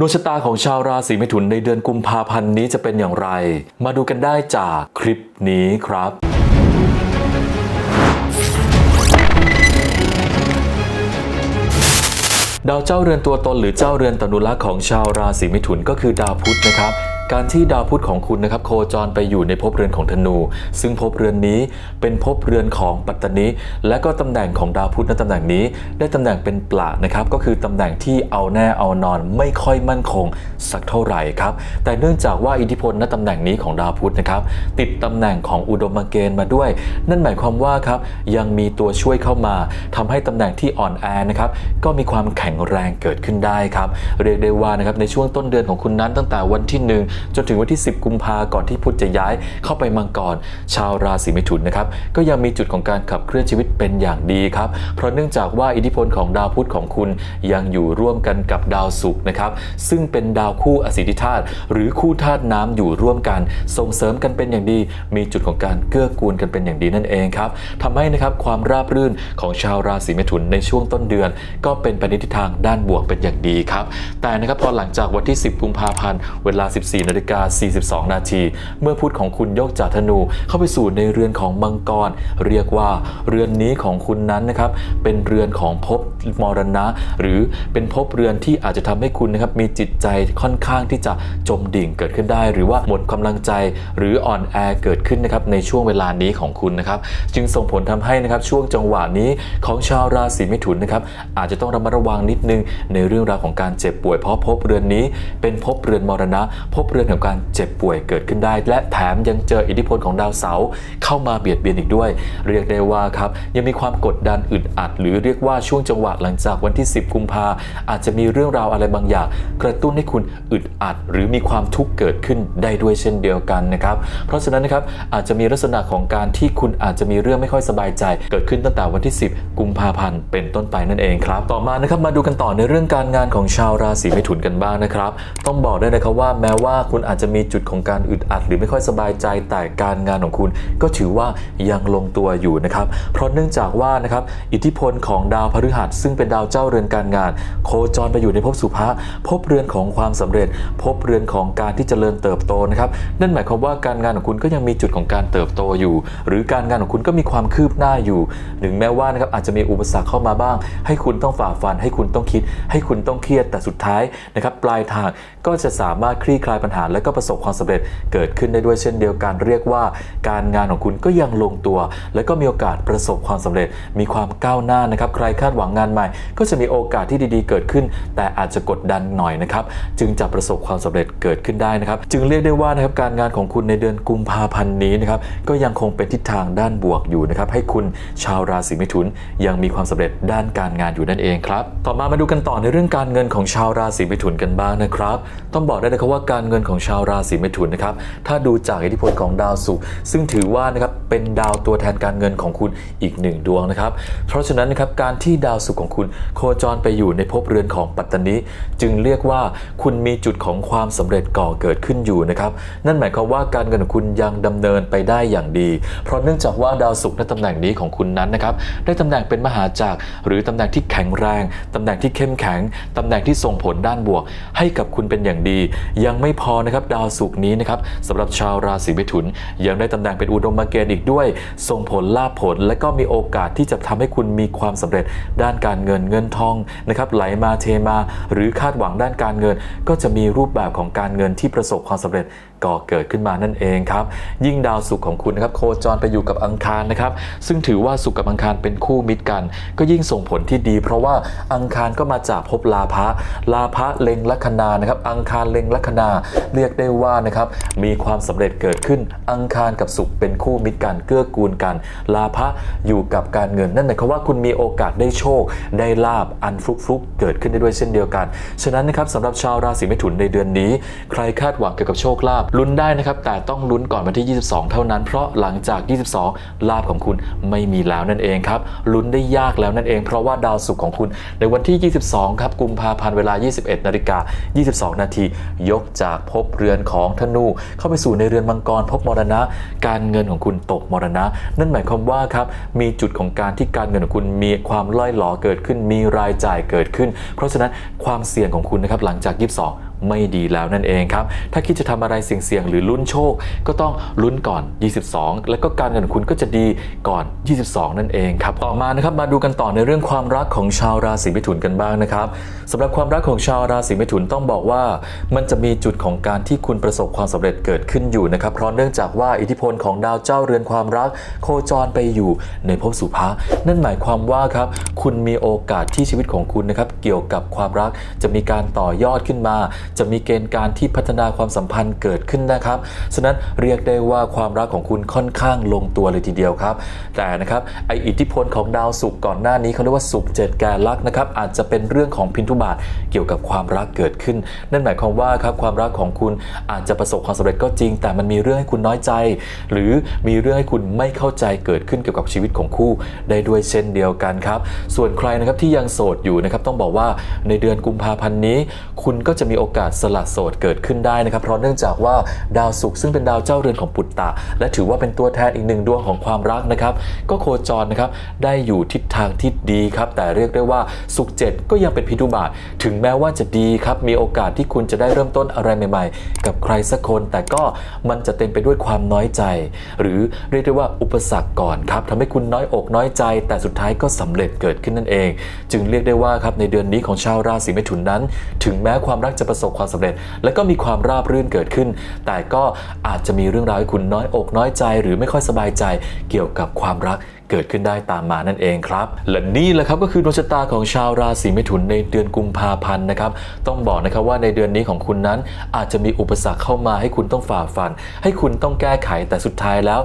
ดวงชะตาของชาวราศีมิถุนในเดือนกุมภาพันธ์นี้จะเป็นอย่างไร มาดูกันได้จากคลิปนี้ครับ ดาวเจ้าเรือนตัวตนหรือเจ้าเรือนตนุรักษ์ของชาวราศีมิถุนก็คือดาวพุธนะครับ การที่ดาวพุธของคุณนะครับโคจรไปอยู่ในภพเรือนของธนู ซึ่งภพเรือนนี้เป็นภพเรือนของปัตตนิและก็ตำแหน่งของดาวพุธในตำแหน่งนี้ ได้ตำแหน่งเป็นปลานะครับก็คือตำแหน่งที่เอาแน่เอานอนไม่ค่อยมั่นคงสักเท่าไหร่ครับแต่เนื่องจากว่าอิทธิพลณตำแหน่งนี้ของดาวพุธนะครับติดตำแหน่งของอุดมเกณฑ์มาด้วย นั่นหมายความว่าครับยังมีตัวช่วยเข้ามาทำให้ตำแหน่งที่อ่อนแอนะครับก็มีความแข็งแรงเกิดขึ้นได้ครับเรียกได้ว่านะครับในช่วงต้นเดือนของคุณนั้นตั้งแต่วันที่1จนถึงวันที่ 10 กุมภาก่อนที่พุธจะย้ายเข้าไปมังกร ชาวราศีมิถุนนะครับก็ยังมีจุดของการขับเคลื่อนชีวิตเป็นอย่างดีครับเพราะเนื่องจากว่าอิทธิพลของดาวพุธของคุณยังอยู่ร่วมกันกับดาวศุกร์นะครับซึ่งเป็นดาวคู่อสิทธิธาตุหรือคู่ธาตุน้ำอยู่ร่วมกัน ส่งเสริมกันเป็นอย่างดี มีจุดของการเกื้อกูลกันเป็นอย่างดีนั่นเองครับทำให้นะครับความราบรื่นของชาวราศีมิถุนในช่วงต้นเดือน ก็เป็นไปในทิศทางด้านบวกเป็นอย่างดีครับแต่นะครับพอหลังจากวันที่ 10 กุมภาพันธ์เวลา 14นาฬิกา42 นาที เมื่อพุธของคุณยกจากธนูเข้าไปสู่ในเรือนของมังกร เรียกว่าเรือนนี้ของคุณนั้นนะครับ เป็นเรือนของภพมรณะ หรือเป็นภพเรือนที่อาจจะทำให้คุณนะครับมีจิตใจค่อนข้างที่จะจมดิ่งเกิดขึ้นได้ หรือว่าหมดกำลังใจหรืออ่อนแอเกิดขึ้นนะครับในช่วงเวลานี้ของคุณนะครับ จึงส่งผลทำให้นะครับช่วงจังหวะนี้ของชาวราศีมิถุนนะครับอาจจะต้องระมัดระวังนิดนึงในเรื่องราวของการเจ็บป่วยเพราะภพเรือนนี้ เป็นภพเรือนมรณะภพเรือนของการเจ็บป่วยเกิดขึ้นได้ และแถมยังเจออิทธิพลของดาวเสาร์เข้ามาเบียดเบียนอีกด้วย เรียกได้ว่าครับยังมีความกดดันอึดอัด หรือเรียกว่าช่วงจังหวะหลังจากวันที่ 10 กุมภาอาจจะมีเรื่องราวอะไรบางอย่าง กระตุ้นให้คุณอึดอัด หรือมีความทุกข์เกิดขึ้นได้ด้วยเช่นเดียวกันนะครับเพราะฉะนั้นนะครับอาจจะมีลักษณะของการที่คุณอาจจะมีเรื่องไม่ค่อยสบายใจ เกิดขึ้นตั้งแต่วันที่ 10 กุมภาพันธ์เป็นต้นไปนั่นเองครับ ต่อมานะครับมาดูกันต่อในเรื่องการงานของชาวราศีเมถุนกันบ้างนะครับ ต้องบอกได้เลยครับว่าแม้ว่าคุณอาจจะมีจุดของการอึดอัด หรือไม่ค่อยสบายใจแต่การงานของคุณ ก็ถือว่ายังลงตัวอยู่นะครับ เพราะเนื่องจากว่านะครับอิทธิพลของดาวพฤหัส ซึ่งเป็นดาวเจ้าเรือนการงาน โคจรไปอยู่ในภพสุภะภพเรือนของความสำเร็จ ภพเรือนของการที่จเจริญเติบโตนะครับนั่นหมายความว่าการงานของคุณก็ยังมีจุดของการเติบโตอยู่ หรือการงานของคุณก็มีความคืบหน้าอยู่ถึงแม้ว่านะครับอาจจะมีอุปสรรคเข้ามาบ้าง ให้คุณต้องฝ่าฟัน ให้คุณต้องคิด ให้คุณต้องเครียดแต่สุดท้ายนะครับปลายทางก็จะสามารถคลี่คลายปัญหาและก็ประสบความสำเร็จเกิดขึ้นได้ด้วยเช่นเดียวกันเรียกว่า การงานของคุณก็ยังลงตัว และก็มีโอกาสประสบความสำเร็จ มีความก้าวหน้านะครับ ใครคาดหวังงานใหม่ ก็จะมีโอกาสที่ดีๆ เกิดขึ้น แต่อาจจะกดดันหน่อยนะครับ จึงจะประสบความสำเร็จเกิดขึ้นได้นะครับ จึงเรียกได้ว่านะครับการงานของคุณในเดือนกุมภาพันธ์นี้นะครับก็ยังคงเป็นทิศทางด้านบวกอยู่นะครับให้คุณชาวราศีมิถุนยังมีความสำเร็จด้านการงานอยู่นั่นเองครับ ต่อมามาดูกันต่อในเรื่องการเงินของชาวราศีมิถุนกันบ้างนะครับ ต้องบอกได้เลยครับว่าการเงินของชาวราศีเมถุนนะครับ ถ้าดูจากอิทธิพลของดาวศุกร์ซึ่งถือว่านะครับเป็นดาวตัวแทนการเงินของคุณอีกหนึ่งดวงนะครับ เพราะฉะนั้นนะครับการที่ดาวศุกร์ของคุณโคจรไปอยู่ในภพเรือนของปัตตานิจึงเรียกว่าคุณมีจุดของความสำเร็จก่อเกิดขึ้นอยู่นะครับ นั่นหมายความว่าการเงินของคุณยังดำเนินไปได้อย่างดี เพราะเนื่องจากว่าดาวศุกร์ในตำแหน่งนี้ของคุณนั้นนะครับได้ตำแหน่งเป็นมหาจักรหรือตำแหน่งที่แข็งแรงตำแหน่งที่เข้มแข็งตำแหน่งที่ส่งผลด้านบวก ให้กับคุณเป็นอย่างดี ยังไม่พอนะครับดาวศุกร์นี้นะครับสำหรับชาวราศีมิถุน ยังได้ตำแหน่งเป็นอุดมเกณฑ์อีกด้วย ส่งผลลาภผล และก็มีโอกาสที่จะทำให้คุณมีความสำเร็จด้านการเงินเงินทองนะครับไหลมาเทมา หรือคาดหวังด้านการเงิน ก็จะมีรูปแบบของการเงินที่ประสบความสำเร็จก่อเกิดขึ้นมานั่นเองครับ ยิ่งดาวศุกร์ของคุณนะครับโคจรไปอยู่กับอังคารนะครับ ซึ่งถือว่าศุกร์กับอังคารเป็นคู่มิตรกัน ก็ยิ่งส่งผลที่ดี เพราะว่าอังคารก็มาจากภพลาภะลาภะเล็งลัคนานะครับ อังคารเล็งลัคนาเรียกได้ว่านะครับมีความสำเร็จเกิดขึ้นอังคารกับศุกร์เป็นคู่มิตรกันเกื้อกูลกัน ลาภะอยู่กับการเงินนั่นหมายความว่าคุณมีโอกาสได้โชค ได้ลาบอันฟลุกฟลุกเกิดขึ้นได้ด้วยเช่นเดียวกัน ฉะนั้นนะครับสำหรับชาวราศีเมถุนในเดือนนี้ ใครคาดหวังเกี่ยวกับโชคลาภลุ้นได้นะครับแต่ต้องลุ้นก่อนวันที่ 22 เท่านั้น เพราะหลังจาก 22 ลาบของคุณไม่มีแล้วนั่นเองครับลุ้นได้ยากแล้วนั่นเอง เพราะว่าดาวศุกร์ของคุณในวันที่ 22 ครับกุมภาพันธ์เวลา 21นาฬิกา22 นาทียกจากพบเรือนของธนู เข้าไปสู่ในเรือนมังกรพบมรณะ การเงินของคุณตกมรณะ นั่นหมายความว่าครับมีจุดของการที่การเงินของคุณมีความล่อยหลอเกิดขึ้น มีรายจ่ายเกิดขึ้น เพราะฉะนั้นความเสี่ยงของคุณนะครับหลังจาก 22 ไม่ดีแล้วนั่นเองครับ ถ้าคิดจะทำอะไรเสี่ยงๆหรือลุ้นโชค ก็ต้องลุ้นก่อน 22 แล้วก็การเงินของคุณก็จะดีก่อน 22 นั่นเองครับ ต่อมานะครับมาดูกันต่อในเรื่องความรักของชาวราศีมิถุนกันบ้างนะครับสำหรับความรักของชาวราศีมิถุนต้องบอกว่า มันจะมีจุดของการที่คุณประสบความสำเร็จเกิดขึ้นอยู่นะครับเพราะเนื่องจากว่าอิทธิพลของดาวเจ้าเรือนความรัก โคจรไปอยู่ในภพสุภะนั่นหมายความว่าครับคุณมีโอกาสที่ชีวิตของคุณนะครับเกี่ยวกับความรักจะมีการต่อยอดขึ้นมา จะมีเกณฑ์การที่พัฒนาความสัมพันธ์เกิดขึ้นนะครับ ฉะนั้นเรียกได้ว่าความรักของคุณค่อนข้างลงตัวเลยทีเดียวครับ แต่นะครับไออิทธิพลของดาวศุกร์ก่อนหน้านี้เขาเรียกว่าศุกร์เจ็ดแกนลักนะครับอาจจะเป็นเรื่องของพินทุบาทเกี่ยวกับความรักเกิดขึ้น นั่นหมายความว่าครับความรักของคุณอาจจะประสบความสำเร็จก็จริง แต่มันมีเรื่องให้คุณน้อยใจ หรือมีเรื่องให้คุณไม่เข้าใจเกิดขึ้นเกี่ยวกับชีวิตของคู่ได้ด้วยเช่นเดียวกันครับ ส่วนใครนะครับที่ยังโสดอยู่นะครับต้องบอกว่าในเดือนกุมภาพันธ์นี้ คุณก็จะมีโอกาสสละโสดเกิดขึ้นได้นะครับ เพราะเนื่องจากว่าดาวศุกร์ซึ่งเป็นดาวเจ้าเรือนของปุตตะ และถือว่าเป็นตัวแทนอีกหนึ่งดวงของความรักนะครับ ก็โคจรนะครับได้อยู่ทิศทางที่ดีครับ แต่เรียกได้ว่าศุกร์เจ็ดก็ยังเป็นพิทุบาท ถึงแม้ว่าจะดีครับ มีโอกาสที่คุณจะได้เริ่มต้นอะไรใหม่ ๆ กับใครสักคน แต่ก็มันจะเต็มไปด้วยความน้อยใจ หรือเรียกได้ว่าอุปสรรคก่อนครับทำให้คุณน้อยอกน้อยใจ แต่สุดท้ายก็สำเร็จเกิดขึ้นนั่นเอง จึงเรียกได้ว่าครับในเดือนนี้ของชาวราศีเมถุนนั้น ถึงแม้ความรักจะประสบความสำเร็จ และก็มีความราบรื่นเกิดขึ้น แต่ก็อาจจะมีเรื่องราวให้คุณน้อยอกน้อยใจ หรือไม่ค่อยสบายใจเกี่ยวกับความรัก เกิดขึ้นได้ตามมานั่นเองครับ และนี่แหละครับก็คือดวงชะตาของชาวราศีเมถุนในเดือนกุมภาพันธ์นะครับ ต้องบอกนะครับว่าในเดือนนี้ของคุณนั้นอาจจะมีอุปสรรคเข้ามาให้คุณต้องฝ่าฟัน ให้คุณต้องแก้ไขแต่สุดท้ายแล้ว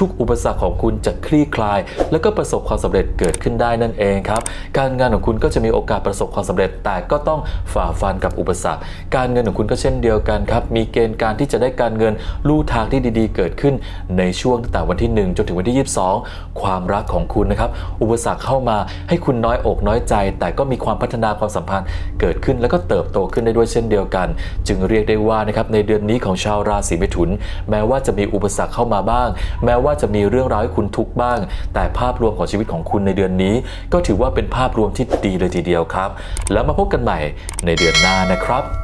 ทุก ๆ อุปสรรคของคุณจะคลี่คลาย แล้วก็ประสบความสำเร็จเกิดขึ้นได้นั่นเองครับ การงานของคุณก็จะมีโอกาสประสบความสำเร็จ แต่ก็ต้องฝ่าฟันกับอุปสรรค การเงินของคุณก็เช่นเดียวกันครับ มีเกณฑ์การที่จะได้การเงินลู่ทางที่ดี ๆ เกิดขึ้น ในช่วงตั้งแต่วันที่ 1 จนถึงวันที่ 22 ความรักของคุณนะครับ อุปสรรคเข้ามาให้คุณน้อยอกน้อยใจ แต่ก็มีความพัฒนาความสัมพันธ์เกิดขึ้นแล้วก็เติบโตขึ้นได้ด้วยเช่นเดียวกัน จึงเรียกได้ว่านะครับในเดือนนี้ของชาวราศีเมถุน แม้ว่าจะมีอุปสรรคเข้ามาบ้าง แม้ว่าจะมีเรื่องราวให้คุณทุกข์บ้าง แต่ภาพรวมของชีวิตของคุณในเดือนนี้ ก็ถือว่าเป็นภาพรวมที่ดีเลยทีเดียวครับ แล้วมาพบกันใหม่ในเดือนหน้านะครับ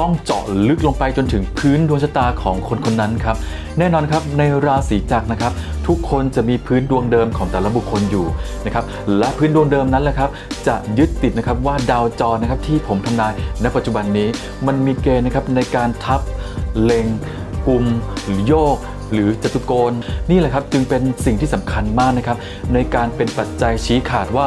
ต้องเจาะลึกลงไปจนถึงพื้นดวงชะตาของคนคนนั้นครับ แน่นอนครับในราศีจักรนะครับ ทุกคนจะมีพื้นดวงเดิมของแต่ละบุคคลอยู่นะครับและพื้นดวงเดิมนั้นแหละครับจะยึดติดนะครับว่าดาวจรนะครับที่ผมทำนายณปัจจุบันนี้ มันมีเกณฑ์นะครับในการทับเล็งกลุ่มหรือโยกหรือจตุโกณนี่แหละครับจึงเป็นสิ่งที่สำคัญมากนะครับในการเป็นปัจจัยชี้ขาดว่า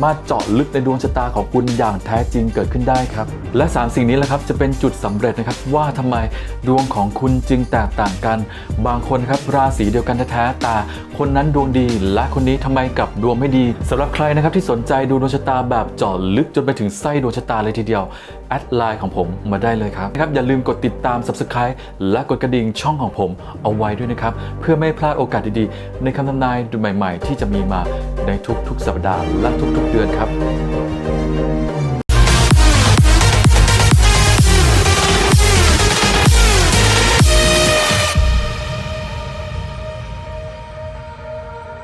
มารถเจาะลึกในดวงชะตาของคุณอย่างแท้จริงเกิดขึ้นได้ครับ และ 3 สิ่งนี้แหละครับจะเป็นจุดสำเร็จนะครับว่าทำไมดวงของคุณจึงแตกต่างกัน บางคนครับราศีเดียวกันแท้ๆแต่คนนั้นดวงดี และคนนี้ทำไมกลับดวงไม่ดีสำหรับใครนะครับที่สนใจดูดวงชะตาแบบเจาะลึกจนไปถึงไส้ดวงชะตาเลยทีเดียวแอดไลน์ของผมมาได้เลยครับนะครับอย่าลืมกดติดตาม Subscribe และกดกระดิ่งช่องของผมเอาไว้ด้วยนะครับ เพื่อไม่พลาดโอกาสดีๆ ในคำทำนายดูใหม่ๆ ที่จะมีมาในทุกๆ สัปดาห์และทุกๆเดือนครับ